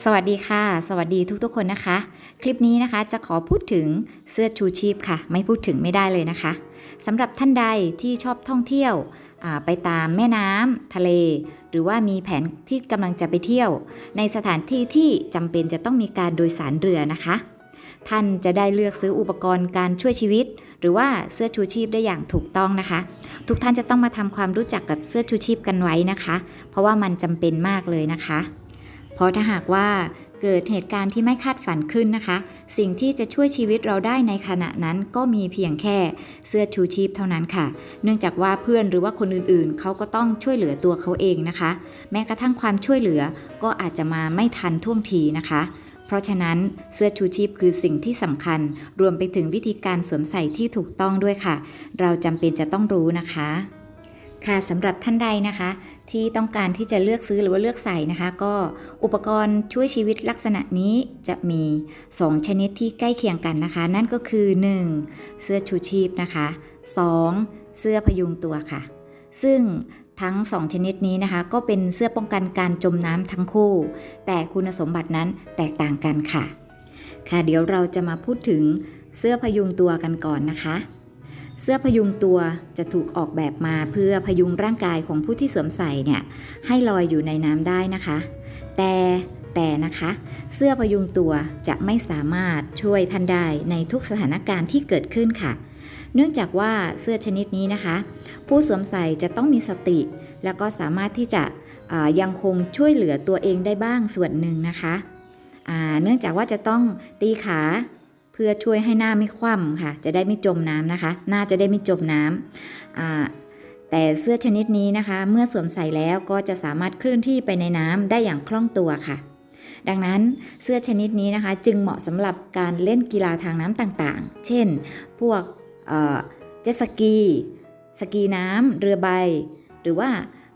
สวัสดีค่ะ สวัสดีทุกๆคนนะคะ คลิปนี้นะคะจะขอพูดถึงเสื้อชูชีพค่ะ ไม่พูดถึงไม่ได้เลยนะคะสำหรับท่านใดที่ชอบท่องเที่ยวไปตามแม่น้ำทะเล หรือว่ามีแผนที่กำลังจะไปเที่ยว ในสถานที่ที่จำเป็นจะต้องมีการโดยสารเรือนะคะ ท่านจะได้เลือกซื้ออุปกรณ์การช่วยชีวิต หรือว่าเสื้อชูชีพได้อย่างถูกต้องนะคะ ทุกท่านจะต้องมาทำความรู้จักกับเสื้อชูชีพกันไว้นะคะ เพราะว่ามันจำเป็นมากเลยนะคะ เพราะถ้าหากว่าเกิดเหตุการณ์ที่ไม่คาดฝันขึ้นนะคะ สิ่งที่จะช่วยชีวิตเราได้ในขณะนั้นก็มีเพียงแค่เสื้อชูชีพเท่านั้นค่ะ เนื่องจากว่าเพื่อนหรือว่าคนอื่นๆ เขาก็ต้องช่วยเหลือตัวเขาเองนะคะ แม้กระทั่งความช่วยเหลือก็อาจจะมาไม่ทันท่วงทีนะคะ เพราะฉะนั้นเสื้อชูชีพคือสิ่งที่สำคัญ รวมไปถึงวิธีการสวมใส่ที่ถูกต้องด้วยค่ะ เราจำเป็นจะต้องรู้นะคะค่ะสำหรับท่านใดนะคะ ที่ต้องการที่จะเลือกซื้อหรือว่าเลือกใส่นะคะ ก็อุปกรณ์ช่วยชีวิตลักษณะนี้จะมี 2 ชนิดที่ใกล้เคียงกันนะคะ นั่นก็คือ 1. เสื้อชูชีพนะคะ 2. เสื้อพยุงตัวค่ะ ซึ่งทั้ง 2 ชนิดนี้นะคะ ก็เป็นเสื้อป้องกันการจมน้ำทั้งคู่ แต่คุณสมบัตินั้นแตกต่างกันค่ะ ค่ะเดี๋ยวเราจะมาพูดถึงเสื้อพยุงตัวกันก่อนนะคะ เสื้อพยุงตัวจะถูกออกแบบมาเพื่อพยุงร่างกายของผู้ที่สวมใส่เนี่ยให้ลอยอยู่ในน้ำได้นะคะ แต่แต่นะคะ เสื้อพยุงตัวจะไม่สามารถช่วยท่านได้ในทุกสถานการณ์ที่เกิดขึ้นค่ะ เนื่องจากว่าเสื้อชนิดนี้นะคะ ผู้สวมใส่จะต้องมีสติ แล้วก็สามารถที่จะยังคงช่วยเหลือตัวเองได้บ้างส่วนหนึ่งนะคะ เนื่องจากว่าจะต้องตีขา เพื่อช่วยให้หน้าไม่คว่ำค่ะ จะได้ไม่จมน้ำนะคะ หน้าจะได้ไม่จมน้ำแต่เสื้อชนิดนี้นะคะ เมื่อสวมใส่แล้วก็จะสามารถเคลื่อนที่ไปในน้ำได้อย่างคล่องตัวค่ะ ดังนั้นเสื้อชนิดนี้นะคะ จึงเหมาะสำหรับการเล่นกีฬาทางน้ำต่างๆ เช่น พวกเจ็ตสกี สกีน้ำเรือใบ หรือว่า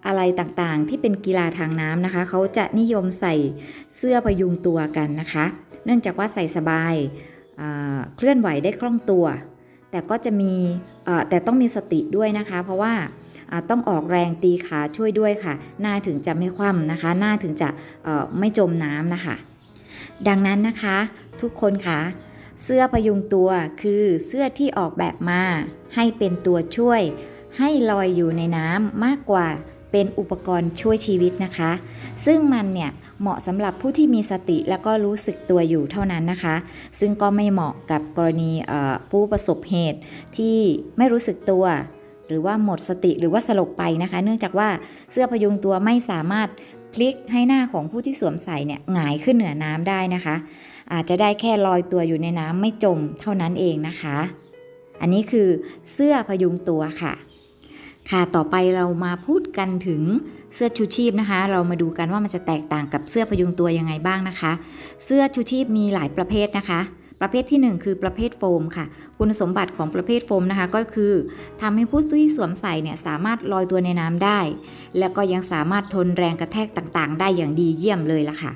อะไรต่างๆ ที่เป็นกีฬาทางน้ำนะคะ เขาจะนิยมใส่เสื้อพยุงตัวกันนะคะ เนื่องจากว่าใส่สบาย เคลื่อนไหวได้คล่องตัว แต่ก็จะมีแต่ต้องมีสติด้วยนะคะ เพราะว่าต้องออกแรงตีขาช่วยด้วยค่ะ หน้าถึงจะไม่คว่ำนะคะ หน้าถึงจะไม่จมน้ำนะคะ ดังนั้นนะคะทุกคนคะเสื้อพยุงตัวคือเสื้อที่ออกแบบมา ให้เป็นตัวช่วย ให้ลอยอยู่ในน้ำมากกว่า เป็นอุปกรณ์ช่วยชีวิตนะคะ ซึ่งมันเนี่ยเหมาะสำหรับผู้ที่มีสติแล้วก็รู้สึกตัวอยู่เท่านั้นนะคะ ซึ่งก็ไม่เหมาะกับกรณีผู้ประสบเหตุที่ไม่รู้สึกตัว หรือว่าหมดสติหรือว่าสลบไปนะคะ เนื่องจากว่าเสื้อพยุงตัวไม่สามารถพลิกให้หน้าของผู้ที่สวมใส่เนี่ยหงายขึ้นเหนือน้ำได้นะคะ อาจจะได้แค่ลอยตัวอยู่ในน้ำไม่จมเท่านั้นเองนะคะ อันนี้คือเสื้อพยุงตัวค่ะ ค่ะต่อไปเรามาพูดกันถึงเสื้อชูชีพนะคะ เรามาดูกันว่ามันจะแตกต่างกับเสื้อพยุงตัวยังไงบ้างนะคะ เสื้อชูชีพมีหลายประเภทนะคะ ประเภทที่ 1 คือประเภทโฟมค่ะ คุณสมบัติของประเภทโฟมนะคะ ก็คือทำให้ผู้ที่สวมใส่เนี่ยสามารถลอยตัวในน้ำได้ แล้วก็ยังสามารถทนแรงกระแทกต่างๆ ได้อย่างดีเยี่ยมเลยล่ะค่ะ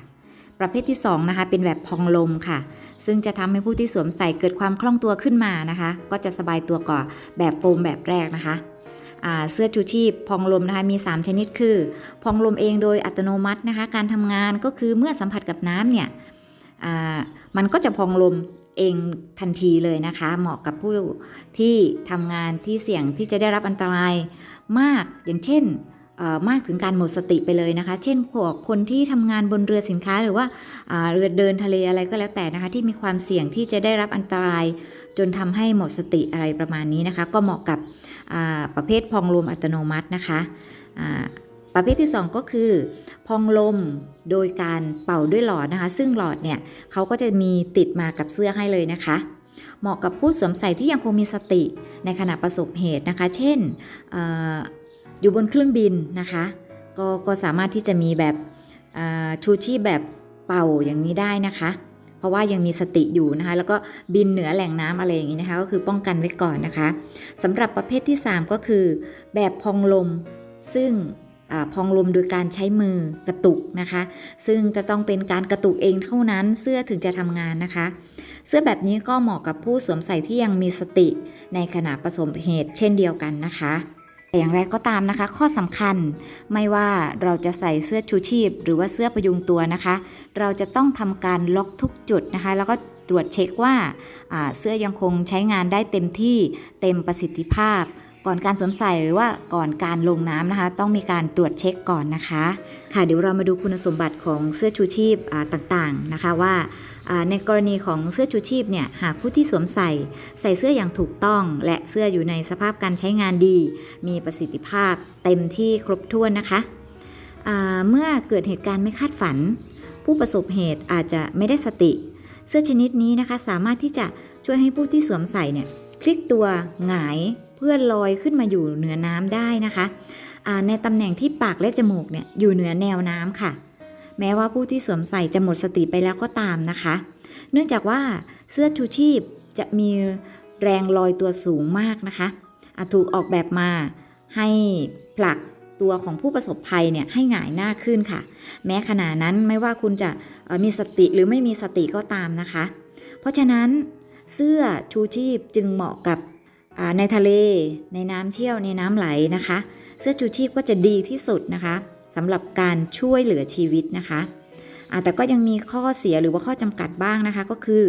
ประเภทที่2นะคะเป็นแบบพองลมค่ะซึ่งจะทำให้ผู้ที่สวมใส่เกิดความคล่องตัวขึ้นมานะคะ ก็จะสบายตัวกว่าแบบโฟมแบบแรกนะคะ เสื้อชูชีพพองลมนะคะมี 3 ชนิดคือ พองลมเองโดยอัตโนมัตินะคะการทำงานก็คือเมื่อสัมผัสกับน้ำเนี่ยมันก็จะพองลมเองทันทีเลยนะคะ เหมาะกับผู้ที่ทำงานที่เสี่ยงที่จะได้รับอันตรายมากอย่างเช่นมากถึงการหมดสติไปเลยนะคะ เช่นพวกคนที่ทำงานบนเรือสินค้าหรือว่าเรือเดินทะเลอะไรก็แล้วแต่นะคะ ที่มีความเสี่ยงที่จะได้รับอันตราย จนทำให้หมดสติอะไรประมาณนี้นะคะ ก็เหมาะกับ ประเภทพองลมอัตโนมัตินะคะประเภทที่ 2 ก็คือ พองลมโดยการเป่าด้วยหลอดนะคะ ซึ่งหลอดเนี่ยเขาก็จะมีติดมากับเสื้อให้เลยนะคะ เหมาะกับผู้สวมใส่ที่ยังคงมีสติในขณะประสบเหตุนะคะ เช่นอออยู่บนเครื่องบินนะคะก็ก็สามารถที่จะมีแบบชูชีพแบบเป่าอย่างนี้ได้นะคะ เพราะว่ายังมีสติอยู่นะคะแล้วก็บินเหนือแหล่งน้ำอะไรอย่างนี้นะคะก็คือป้องกันไว้ก่อนนะคะสำหรับประเภทที่ 3 ก็คือ แบบพองลมซึ่งอพองลมโดยการใช้มือกระตุกนะคะ ซึ่งจะต้องเป็นการกระตุกเองเท่านั้นเสื้อถึงจะทำงานนะคะ เสื้อแบบนี้ก็เหมาะกับผู้สวมใส่ที่ยังมีสติในขณะประสบเหตุเช่นเดียวกันนะคะ อย่างไรก็ตามนะคะ ข้อสำคัญไม่ว่าเราจะใส่เสื้อชูชีพ หรือว่าเสื้อพยุงตัวนะคะ เราจะต้องทำการล็อกทุกจุดนะคะ แล้วก็ตรวจเช็คว่าเสื้อยังคงใช้งานได้เต็มที่เต็มประสิทธิภาพ ก่อนการสวมใส่หรือว่าก่อนการลงน้ำนะคะ ต้องมีการตรวจเช็คก่อนนะคะ ค่ะเดี๋ยวเรามาดูคุณสมบัติของเสื้อชูชีพต่างๆนะคะว่าในกรณีของเสื้อชูชีพเนี่ยหากผู้ที่สวมใส่ ใส่เสื้ออย่างถูกต้อง และเสื้ออยู่ในสภาพการใช้งานดี มีประสิทธิภาพเต็มที่ครบถ้วนนะคะเมื่อเกิดเหตุการณ์ไม่คาดฝัน ผู้ประสบเหตุอาจจะไม่ได้สติ เสื้อชนิดนี้นะคะสามารถที่จะช่วยให้ผู้ที่สวมใส่เนี่ยพลิกตัวหงาย พื่อลอยขึ้นมาอยู่เหนือน้ำได้นะคะในตำแหน่งที่ปากและจมูกเนี่ยอยู่เหนือแนวน้ำค่ะ แม้ว่าผู้ที่สวมใส่จะหมดสติไปแล้วก็ตามนะคะ เนื่องจากว่าเสื้อชูชีพจะมีแรงลอยตัวสูงมากนะคะถูกออกแบบมาให้ผลักตัวของผู้ประสบภัยเนี่ยให้หงายหน้าขึ้นค่ะ แม้ขณะนั้นไม่ว่าคุณจะมีสติหรือไม่มีสติก็ตามนะคะ เพราะฉะนั้นเสื้อชูชีพจึงเหมาะกับ ในทะเล ในน้ำเชี่ยว ในน้ำไหลนะคะ เสื้อชูชีพก็จะดีที่สุดนะคะสำหรับการช่วยเหลือชีวิตนะคะแต่ก็ยังมีข้อเสียหรือว่าข้อจำกัดบ้างนะคะ ก็คือ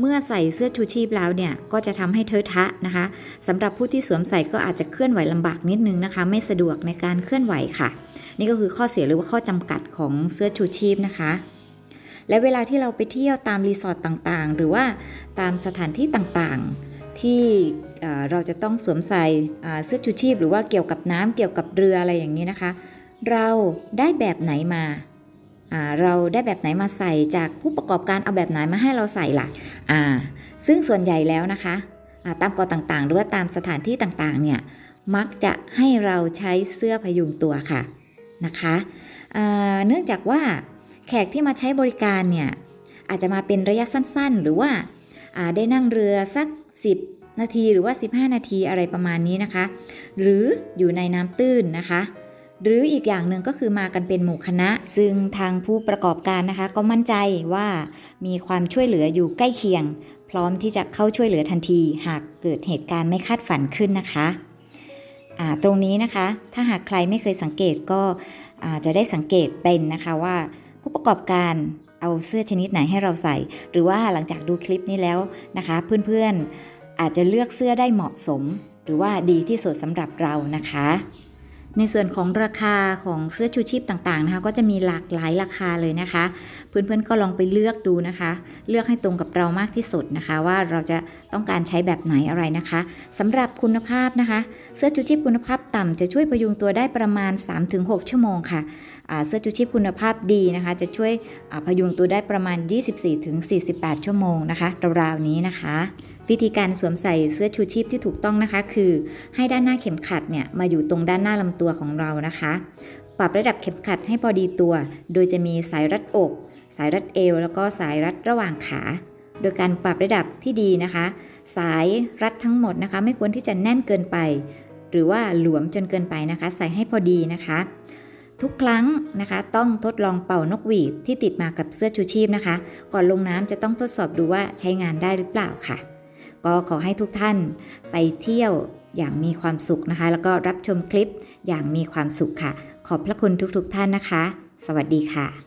เมื่อใส่เสื้อชูชีพแล้วเนี่ยก็จะทำให้เทอะทะนะคะสำหรับผู้ที่สวมใส่ก็อาจจะเคลื่อนไหวลำบากนิดนึงนะคะ ไม่สะดวกในการเคลื่อนไหวค่ะ นี่ก็คือข้อเสียหรือว่าข้อจำกัดของเสื้อชูชีพนะคะ และเวลาที่เราไปเที่ยวตามรีสอร์ทต่างๆ หรือว่าตามสถานที่ต่างๆ ที่เราจะต้องสวมใส่เสื้อชูชีพ หรือว่าเกี่ยวกับน้ำเกี่ยวกับเรืออะไรอย่างนี้นะคะ เราได้แบบไหนมาเราได้แบบไหนมาใส่จากผู้ประกอบการเอาแบบไหนมาให้เราใส่ล่ะอ่าซึ่งส่วนใหญ่แล้วนะคะาตามกาะต่างๆ หรือว่าตามสถานที่ต่างๆเนี่ยมักจะให้เราใช้เสื้อพยุงตัวค่ะนะคะเนื่องจากว่าแขกที่มาใช้บริการเนี่ยอาจจะมาเป็นระยะสั้นๆ หรือว่า ได้นั่งเรือสัก 10 นาทีหรือว่า 15 นาทีอะไรประมาณนี้นะคะ หรืออยู่ในน้ำตื้นนะคะหรืออีกอย่างหนึ่งก็คือมากันเป็นหมู่คณะ ซึ่งทางผู้ประกอบการนะคะ ก็มั่นใจว่ามีความช่วยเหลืออยู่ใกล้เคียง พร้อมที่จะเข้าช่วยเหลือทันที หากเกิดเหตุการณ์ไม่คาดฝันขึ้นนะคะตรงนี้นะคะ ถ้าหากใครไม่เคยสังเกตก็จะได้สังเกตเป็นนะคะว่าผู้ประกอบการ เอาเสื้อชนิดไหนให้เราใส่ หรือว่าหลังจากดูคลิปนี้แล้วนะคะ เพื่อนๆอาจจะเลือกเสื้อได้เหมาะสม หรือว่าดีที่สุดสำหรับเรานะคะ ในส่วนของราคาของเสื้อชูชีพต่างๆนะคะ ก็จะมีหลากหลายราคาเลยนะคะ เพื่อนๆก็ลองไปเลือกดูนะคะ เลือกให้ตรงกับเรามากที่สุดนะคะ ว่าเราจะต้องการใช้แบบไหนอะไรนะคะสำหรับคุณภาพนะคะ เสื้อชูชีพคุณภาพต่ำจะช่วยพยุงตัวได้ประมาณ 3-6 ชั่วโมงค่ะเสื้อชูชีพคุณภาพดีนะคะ จะช่วยพยุงตัวได้ประมาณ 24-48 ชั่วโมงนะคะราวๆนี้นะคะ วิธีการสวมใส่เสื้อชูชีพที่ถูกต้องนะคะ คือ ให้ด้านหน้าเข็มขัดเนี่ยมาอยู่ตรงด้านหน้าลำตัวของเรานะคะ ปรับระดับเข็มขัดให้พอดีตัว โดยจะมีสายรัดอก สายรัดเอว แล้วก็สายรัดระหว่างขา โดยการปรับระดับที่ดีนะคะ สายรัดทั้งหมดนะคะ ไม่ควรที่จะแน่นเกินไป หรือว่าหลวมจนเกินไปนะคะ ใส่ให้พอดีนะคะทุกครั้งนะคะต้องทดลองเป่านกหวีดที่ติดมากับเสื้อชูชีพนะคะ ก่อนลงน้ำจะต้องทดสอบดูว่าใช้งานได้หรือเปล่าค่ะ ก็ขอให้ทุกท่านไปเที่ยวอย่างมีความสุขนะคะ แล้วก็รับชมคลิปอย่างมีความสุขค่ะ ขอบพระคุณทุกๆท่านนะคะ สวัสดีค่ะ